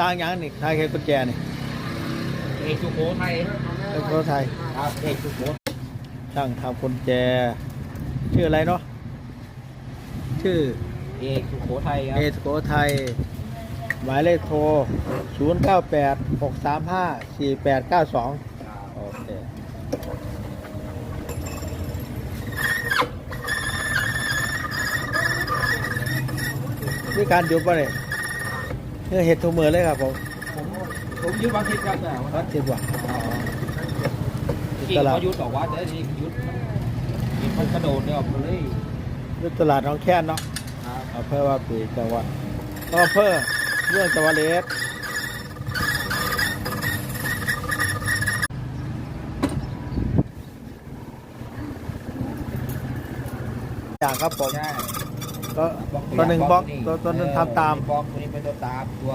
สร้างหยังนี่ทายแค่กุญแจนี่เอกสุโขทัยเอกโคไทยครับเอกสุโขช่างทำกุญแจ ชื่ออะไรเนาะชื่อเอกสุโขทัยครับเอสโกไทยหมายเลขโทร 0 9 8 6 3 5 4 8 9 2 โอเคนี่การหยุดป่ะเนี่ย เนื้อเห็ดทุกมือเลยครับผมผมผมยุดวันอาทิตย์ครับแต่ว่าวัดทิพย์ว่ะกี่เขายุดบอกว่าแต่นี่ยุดมันมันกระโดดเนี่ยออกมาเลยยุดตลาดน้องแค้นเนาะครับอำเภอว่าปีจังหวัดอำเภอเรื่องจังหวัดเลสอย่างครับผม ใช่ก็ตัวหนึ่งบล็อกตัวตัวหนึงทำตาม บล็อกตัวนี้เป็นตัวตามตัว